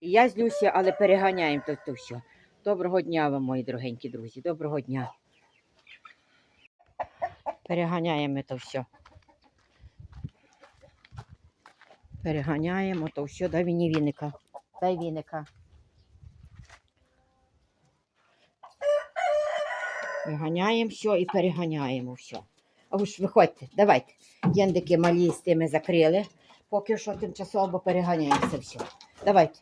Я злюся, але переганяємо то, то все. Доброго дня вам, мої дорогенькі друзі. Доброго дня. Переганяємо то все. Переганяємо то все. Дай мені віника. Дай віника. Виганяємо все і переганяємо все. А ви ж виходьте, давайте. Єндики малі з тими закрили. Поки що тимчасово переганяємо це все. Давайте.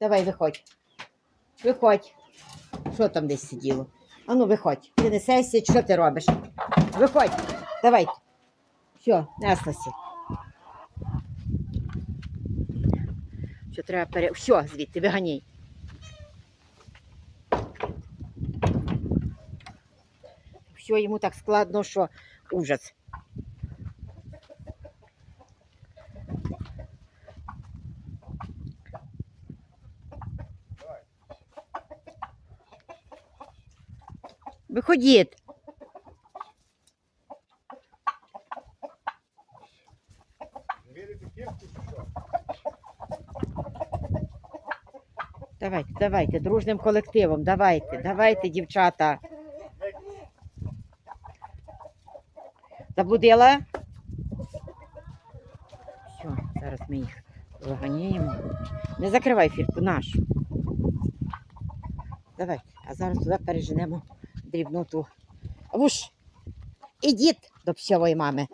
Давай, виходь. Виходь. Що там десь сиділо? Ану, виходь. Ти не сесія, що ти робиш? Виходь. Давай. Все, неслася. Що треба пере... Все, звідти, виганяй. Все йому так складно, що ужас. Виходіть. Давайте, давайте, дружним колективом. Давайте, давайте, дівчата. Заблудила? Все, зараз ми їх виганяємо. Не закривай фірку нашу. Давай, а зараз туди переженемо дрібноту. Вуш! Ідіть до псьової мами.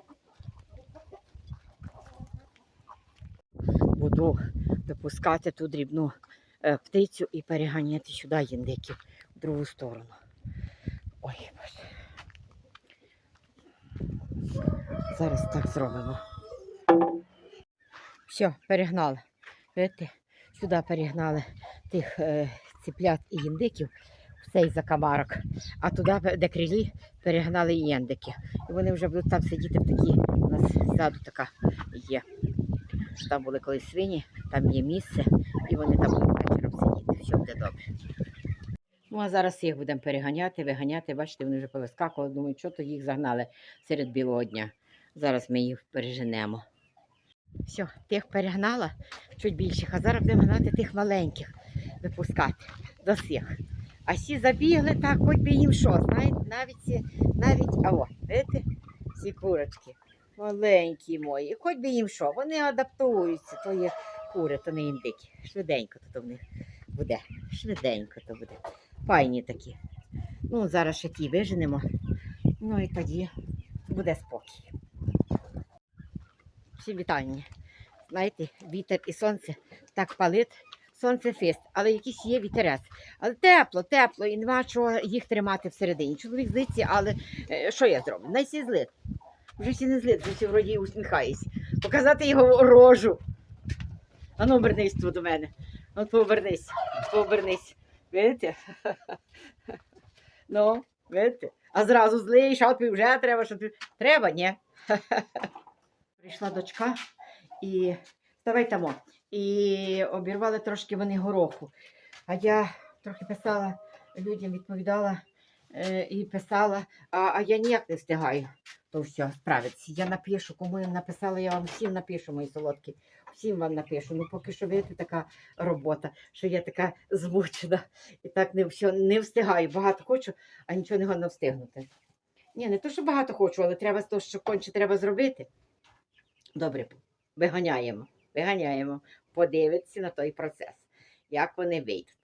Буду випускати ту дрібну е, птицю і переганяти сюди індиків в другу сторону. Ой, боже. Зараз так зробимо. Все, перегнали. Видите, сюди перегнали тих е, ціплят і індиків цей закамарок, а туди, де крилі, перегнали і індики. І вони вже будуть там сидіти в такі, у нас ззаду така є. Там були колись свині, там є місце, і вони там будуть вечором сидіти. Все буде добре. Ну, а зараз їх будемо переганяти, виганяти. Бачите, вони вже повискакували. Думаю, що то їх загнали серед білого дня. Зараз ми їх переженемо. Все, тих перегнала чуть більших, а зараз будемо гнати тих маленьких, випускати до всіх. А всі забігли так, хоч би їм що, знаєте, навіть, навіть, а о, видите, ці курочки, маленькі мої, хоч би їм що, вони адаптуються, то є кури, то не індики. Швиденько то в них буде, швиденько то буде. Файні такі. Ну, зараз ще ті виженемо, ну і тоді буде спокій. Всі вітання. Знаєте, вітер і сонце так палить. Сонце фест, але якийсь є вітерець. Але тепло, тепло, і нема чого їх тримати всередині. Чоловік злиться, але е, що я зроблю? Най всі злит. Вже всі не злит, вже вроді усміхаюсь. Показати його рожу. Ану, обернись тут до мене. От повернись, повернись. Видите? Ну, видите? А зразу злий, шалпі вже треба, щоб ти- треба, ні? Прийшла дочка і ставай тамо. І обірвали трошки вони гороху. А я трохи писала людям, відповідала е, і писала, а, а я ніяк не встигаю. То все, справиться. Я напишу, кому я написала, я вам всім напишу, мої солодкі. Всім вам напишу. Ну, поки що видите, така робота, що я така змучена і так не, все, не встигаю. Багато хочу, а нічого не встигнути. Ні, не то, що багато хочу, але треба то, що конче треба зробити. Добре, виганяємо, виганяємо, подивитися на той процес, як вони вийдуть.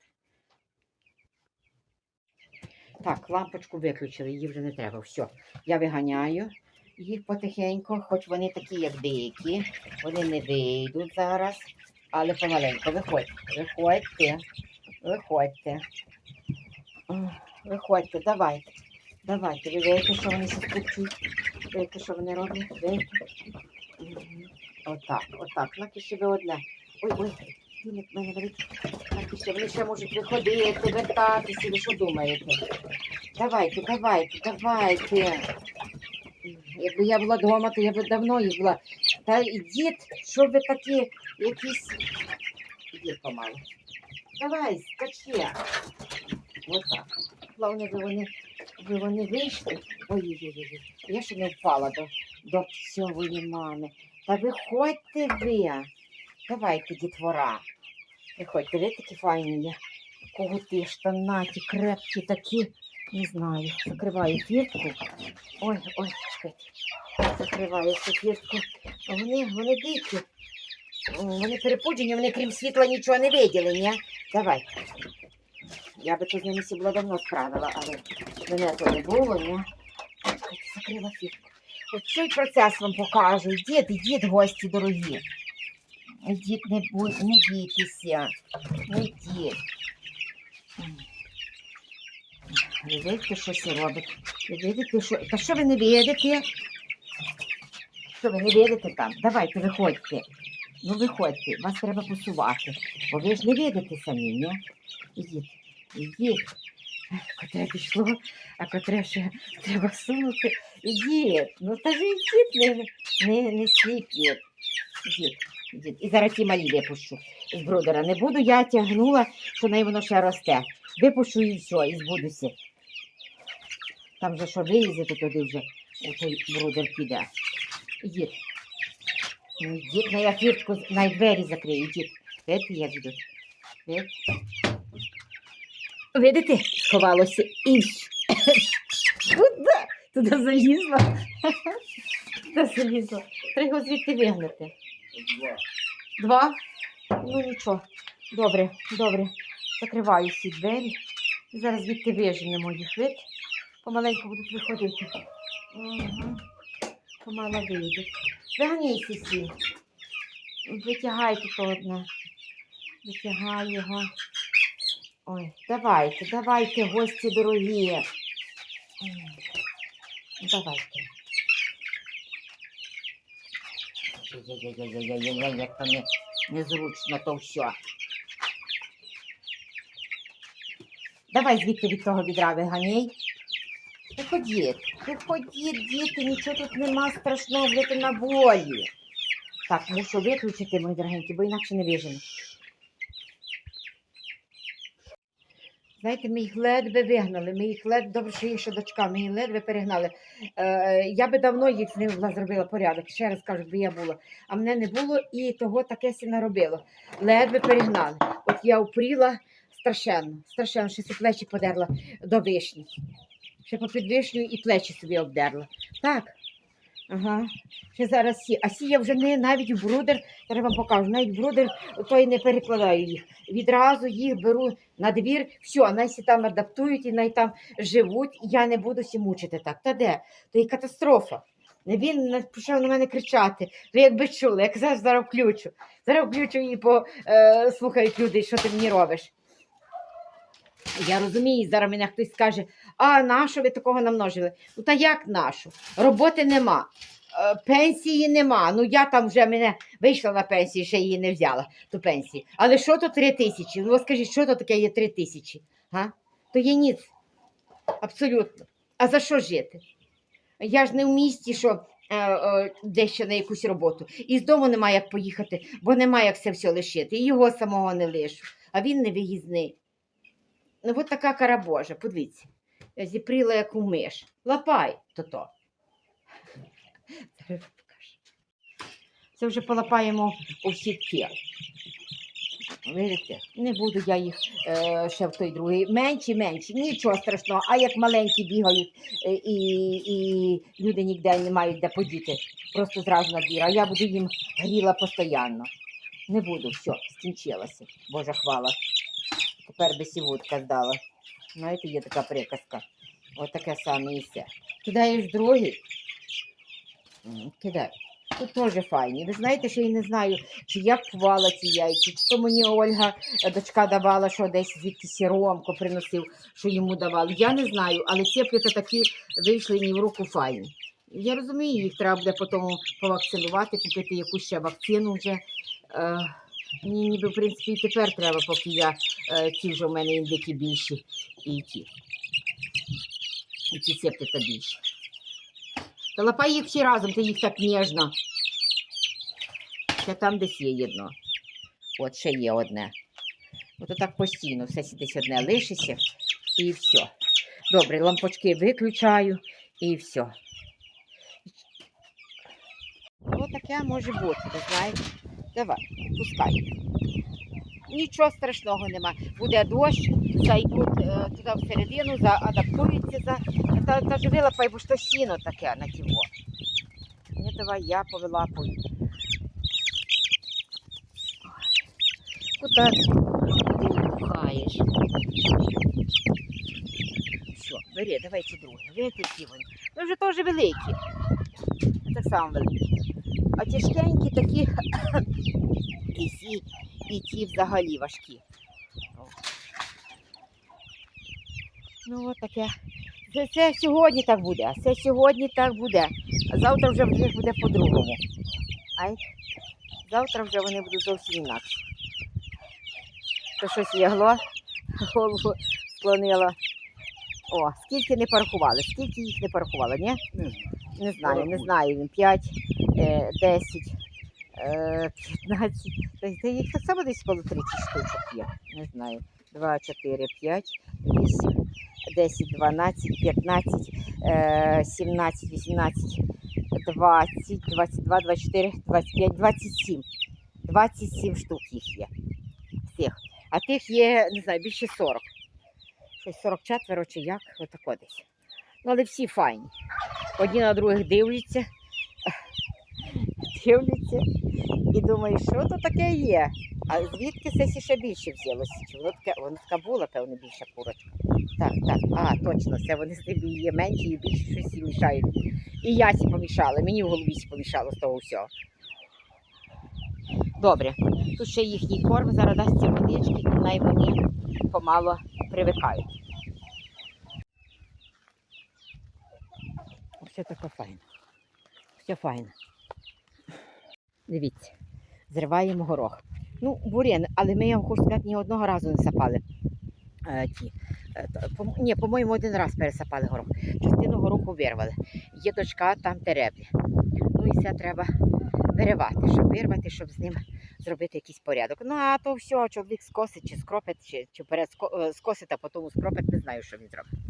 Так, лампочку виключили, її вже не треба. Все, я виганяю їх потихеньку, хоч вони такі, як дикі, вони не вийдуть зараз, але помаленьку. Виходьте, виходьте, виходьте. Виходьте, давайте. Давайте, ви видите, що вони скупчують? Видите, що вони роблять? Видите? Отак, отак. Наки ще ви одне. Ой, ой, Юлік, в мене великий. Наки ще вони ще можуть виходити, вертатися, ви що думаєте? Давайте, давайте, давайте. Якби я була вдома, то я б давно їх була. Та ідіть, що ви такі якісь. Ідіть помалу. Давай, скачи. Отак. Головне, ви вони, ви вони вийшли. Ой-ой-ой, я ще не впала до, до псьової мами. Та виходьте ви. Давайте, дітвора. Приходьте, ви такі файні є. Когути, штанаті, крепкі такі. Не знаю. Закриваю фіртку. Ой, ой, чекайте. Закриваю цю фіртку. Вони, вони дикі. Вони перепуджені, вони крім світла нічого не виділи, ні? Давай. Я би тут з ними всі була давно справила, але мене то не було, ні? Закрила фіртку. Цей процес вам покажу. Йдіть, йдіть, гості дорогі. Йдіть, не, не бійтеся. Не йдіть. Ви видите, що це робить? Ви видите, що... Та що ви не видите? Що ви не видите там? Давайте, виходьте. Ну, виходьте, вас треба посувати. Бо ви ж не видите самі, ні? Ідіть, ідіть. Котре пішло, а котре ще треба сунути. Ідіть. Ну та ж ідіть, не, не, не сліпіть. Ідіть, ідіть. І зараз ті малі випущу з брудера. Не буду, я тягнула, що неї воно ще росте. Випущу і все, і збудуся. Там же що вилізете туди вже, той брудер піде. Ідіть. Ну, йдіть, на я фіртку, на двері закрию, ідіть. Видите, як йдуть? Видите? Видите, сховалося і все. Туди, залізла. Туди залізла. Треба його звідти вигнати. Два. Два? Ну нічого. Добре, добре. Закриваю всі двері. Зараз звідти виженемо їх. Вид? Помаленьку будуть виходити. Угу. Помало вийдуть. Виганяйся всі. Витягайте то одне. Витягай його. Ой, давайте, давайте, гості дорогі. М. Давайте. Як то не, незручно то все. Давай звідти від того відра виганяй. Виходіть, виходіть, діти, нічого тут нема страшного, будете на волі. Так, мушу виключити, мої дорогенькі, бо інакше не вижену. Знаєте, ми їх ледве вигнали, ми їх ледве, добре, що є ще дочка, ми їх ледве перегнали. Е, я би давно їх з ними була зробила порядок, ще раз кажу, би я була. А мене не було і того таке сі наробило. Ледве перегнали. От я упріла страшенно, страшенно, що ці плечі подерла до вишні. Ще попід вишню і плечі собі обдерла. Так. Ага. Ще зараз сі. А сі я вже не навіть в брудер, я вам покажу, навіть брудер той не перекладаю їх. Відразу їх беру на двір, все, най сі там адаптують і най там живуть, я не буду сі мучити так. Та де? То і катастрофа. Він почав на мене кричати. Ви якби чули, я казав, зараз включу. Зараз включу і по, е, люди, що ти мені робиш. Я розумію, зараз мене хтось скаже, а нащо ви такого намножили? Ну та як нашу? Роботи нема, е, пенсії нема. Ну я там вже мене вийшла на пенсію, ще її не взяла, ту пенсію. Але що то три тисячі? Ну скажіть, що то таке є три тисячі? То є ніц. Абсолютно. А за що жити? Я ж не в місті, що е, е, десь на якусь роботу. І з дому немає як поїхати, бо немає як це все лишити. І його самого не лишу. А він не виїзний. Ну, от така кара Божа, подивіться. Я зіпріла, як у миш. Лапай то-то. Зараз. Це вже полапаємо у всі. Видите? Не буду я їх е, ще в той другий. Менші, менші, нічого страшного. А як маленькі бігають е, і, і люди ніде не мають де подіти. Просто зразу на двір. А я буду їм гріла постійно. Не буду, все, скінчилося. Божа хвала. Тепер би сівутка здала. Знаєте, є така приказка. От таке саме і все. Кидаєш другий. Кидай. Тут теж файні. Ви знаєте, що я не знаю, чи я кувала ці яйця, чи то мені Ольга, е, дочка, давала, що десь звідти сіромко приносив, що йому давали. Я не знаю, але цеплі-то такі вийшли мені в руку файні. Я розумію, їх треба буде потім повакцинувати, купити якусь ще вакцину вже. Е, мені ніби, в принципі, і тепер треба, поки я е, ті вже в мене індики більші і ті. І ті цепти та більші. Та лапай їх всі разом, ти їх так ніжно. Ще там десь є одно. От ще є одне. От так постійно, все десь одне лишиться і все. Добре, лампочки виключаю і все. Ось таке може бути, ви знаєте. Давай, пускай. Нічого страшного нема. Буде дощ, зайдуть е, туди всередину, заадаптуються за та, та ж вилапай, бо то сіно таке на тіво. Ні, давай я повилапую. Куди ти пхаєш? Що, бери, давай ці другі. Видите, ці вони. Вони вже теж великі. Так само великі. А тяжкенькі такі і ці, і ті взагалі важкі. Ну, от таке. Це, це сьогодні так буде, це сьогодні так буде. А завтра вже в них буде по-другому. Ай? Завтра вже вони будуть зовсім інакші. То щось лягло, голову склонило. О, скільки не порахували, скільки їх не порахували, ні? Не знаю. Не знаю. Він 5, е, 10, е, 15. Та їх так само десь коло 30 штучок є. Не знаю. 2, 4, 5, 8, 10, 12, 15, е, 17, 18, 20, 22, 24, 25, 27. 27 штук їх є. Всіх. А тих є, не знаю, більше 40. Щось 44 чи як, отако десь. Але всі файні. Одні на других дивляться, дивляться і думають, що то таке є. А звідки це ще більше взялося? Чи воно таке, воно така була, певно, більша курочка. Так, так, а, точно, це вони собі є менші і більше щось мішають. І ясі помішали, мені в голові сі помішало з того всього. Добре, тут ще їхній корм, зараз дасть ці водички, і вони помало привикають. Все таке файно. Все файно. Дивіться, зриваємо горох. Ну, бур'ян, але ми, я вам хочу сказати, ні одного разу не сапали. Е, ті. Е, по, ні, по-моєму, один раз пересапали горох. Частину гороху вирвали. Є дочка, там тереблі. Ну і це треба виривати, щоб вирвати, щоб з ним зробити якийсь порядок. Ну, а то все, чоловік скосить, чи скропить, чи, чи е, скосить, а потім скропить, не знаю, що він зробить.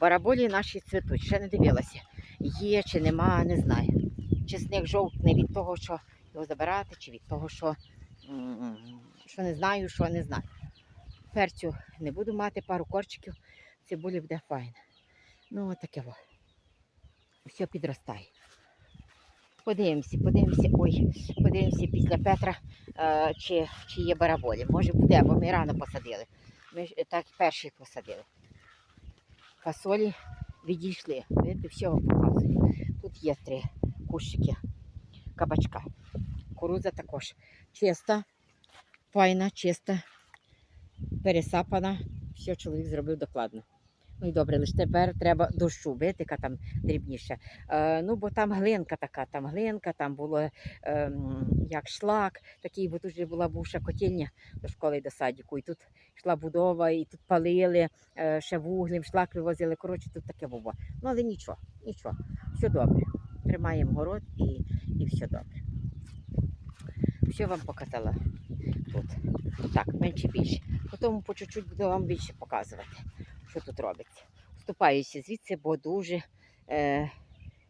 Бараболі наші цвітуть, ще не дивилася. Є чи нема, не знаю. Чи з них жовтне від того, що його забирати, чи від того, що, що не знаю, що не знаю. Перцю не буду мати, пару корчиків, цибулі буде файно. Ну, от таке во. Все підростає. Подивимося, подивимося, ой, подивимося після Петра, е, чи, чи є бараболі. Може буде, бо ми рано посадили. Ми так перші посадили фасолі відійшли. Видите, всього показую. Тут є три кущики кабачка. Куруза також чиста, файна, чиста, пересапана. Все чоловік зробив докладно. Ну і добре, лише тепер треба дощу, яка там дрібніша. Е, ну, бо там глинка така, там глинка, там було ем, як шлак, такий, бо тут же була бувша котельня до школи до садіку. І тут йшла будова, і тут палили, е, ще вуглем, шлак вивозили. Коротше, тут таке було. Ну, але нічого, нічого. Все добре. Тримаємо город і, і все добре. Все вам показала тут. Так, менше більше. Потім по чуть-чуть буду вам більше показувати, що тут робиться. Вступаюся звідси, бо дуже е,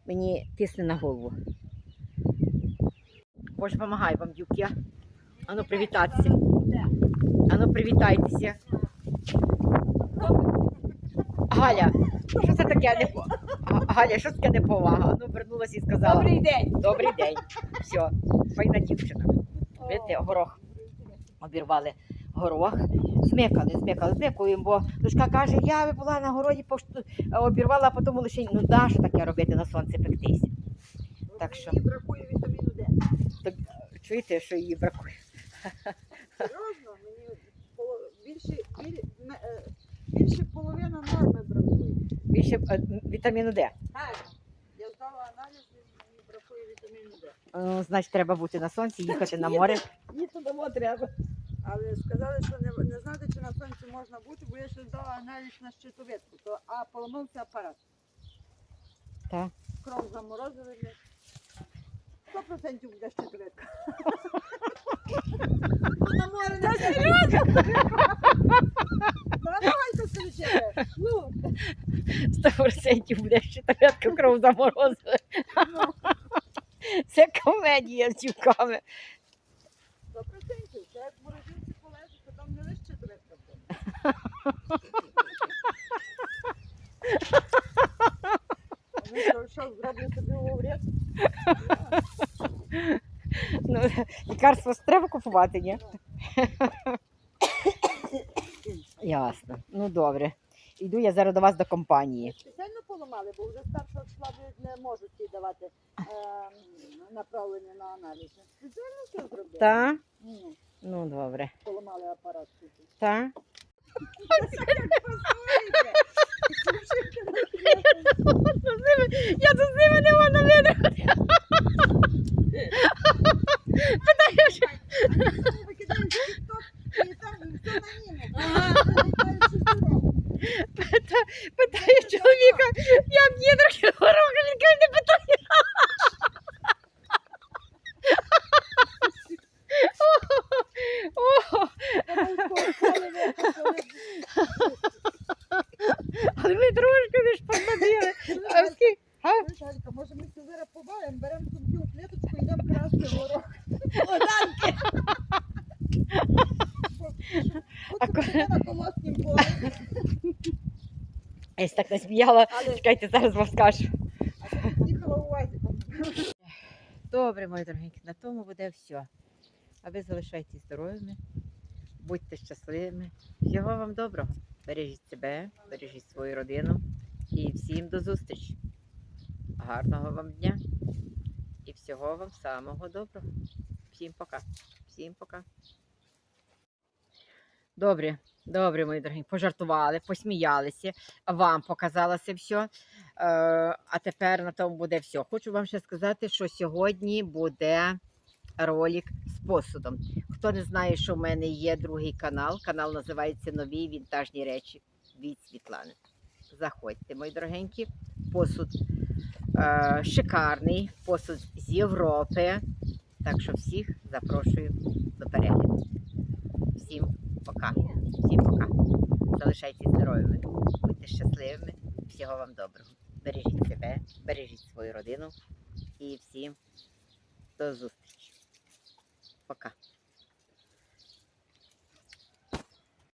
мені тисне на голову. Боже, допомагай вам, дюк, Ану, привітатися. Ану, привітайтеся. Галя, що це таке не Галя, що це таке неповага? Ну, вернулася і сказала. Добрий день. Добрий день. Все, файна дівчина. Видите, горох обірвали горох. Змикали, змикали, змикуємо, бо дочка каже, я була на городі, пошту- обірвала, а потім лише, ну да, що таке робити на сонці пектись. Так що, Мені бракує вітаміну Д. чуєте, що її бракує. Серйозно, мені більше, біль- е, більше половина норми бракує. Більше е, вітаміну Д. Так, я здала аналіз, мені бракує вітаміну Д. Ну, значить, треба бути на сонці, їхати на море. То дамо треба. Але сказали, що не, не знати, чи на сонці можна бути, бо я ще здала аналіз на щитовидку, то, а поламався апарат. Так. Кров заморозили. мені. 100% буде щитовидка. На море не Давайте Сто процентів буде ще ну, ну, кров заморозила. Ну. Це комедія з дівками. 100%. Ну, лікарство треба купувати, ні? Ясно. Ну добре. Йду я зараз до вас до компанії. Спеціально поламали, бо вже з першого числа не можуть ці давати е, направлення на аналізи. Спеціально все зробили. Та? Ні, Ну добре. поламали апарат. тут. Я тут з ними не можу витримати. Питаю, що Викидають в TikTok, і там все на ньому. питаю, чоловіка, як трохи він каже, не питає. О, але ви трошки не ж посадили. А скільки? А? Алька, може ми це зараз побавимо, беремо сумки у клеточку і йдемо красти горох. А От це на колоснім полі. Я ж так насміяла. Але Чекайте, зараз вам скажу. Добре, мої дорогенькі, на тому буде все. А ви залишайтесь здоровими, будьте щасливими. Всього вам доброго. Бережіть себе, бережіть свою родину і всім до зустрічі. Гарного вам дня і всього вам самого доброго. Всім пока. Всім пока. Добре, добре, мої дорогі, пожартували, посміялися, вам показалося все. А тепер на тому буде все. Хочу вам ще сказати, що сьогодні буде ролик з посудом. Хто не знає, що в мене є другий канал, канал називається Нові вінтажні речі від Світлани. Заходьте, мої дорогенькі. Посуд е, шикарний, посуд з Європи. Так що всіх запрошую до перегляду. Всім пока. Всім пока. Залишайтесь здоровими, будьте щасливими. Всього вам доброго. Бережіть себе, бережіть свою родину і всім до зустрічі. Пока.